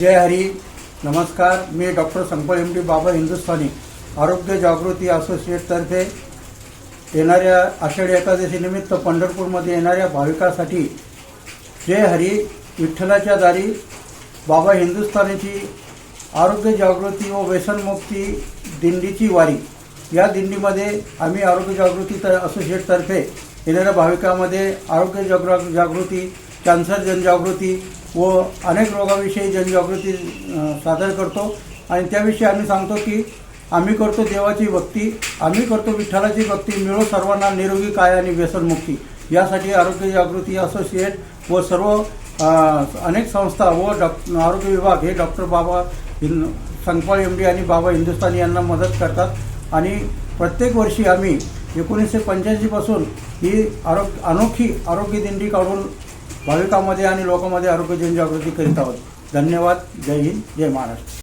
जय हरी नमस्कार. मी doctor Sampal M D बाबा हिंदुस्थानी आरोग्य जागृती असोसिएटतर्फे येणाऱ्या आषाढी एकादशीनिमित्त पंढरपूरमध्ये येणाऱ्या भाविकासाठी जय हरी विठ्ठलाच्या दारी बाबा हिंदुस्थानीची आरोग्य जागृती व व्यसनमुक्ती दिंडीची वारी. या दिंडीमध्ये आम्ही आरोग्य जागृती त असोसिएटतर्फे येणाऱ्या भाविकांमध्ये आरोग्य जागृ जागृती कॅन्सर जनजागृती व अनेक रोगाविषयी जनजागृती सादर करतो. आणि त्याविषयी आम्ही सांगतो की आम्ही करतो देवाची भक्ती आम्ही करतो विठ्ठलाची भक्ती मिळो सर्वांना निरोगी काय आणि व्यसनमुक्ती यासाठी आरोग्य जागृती असोसिएट व सर्व अनेक संस्था व डॉक आरोग्य विभाग हे डॉक्टर बाबा हिंद संकपाळ एम डी आणि बाबा हिंदुस्थानी यांना मदत करतात. आणि प्रत्येक वर्षी आम्ही एकोणीसशे पंच्याऐंशीपासून ही आरोग्य अनोखी आरोग्य दिंडी काढून भाविकांमध्ये आणि लोकांमध्ये आरोग्य जनजागृती करीत आहोत. धन्यवाद. जय हिंद. जय महाराष्ट्र.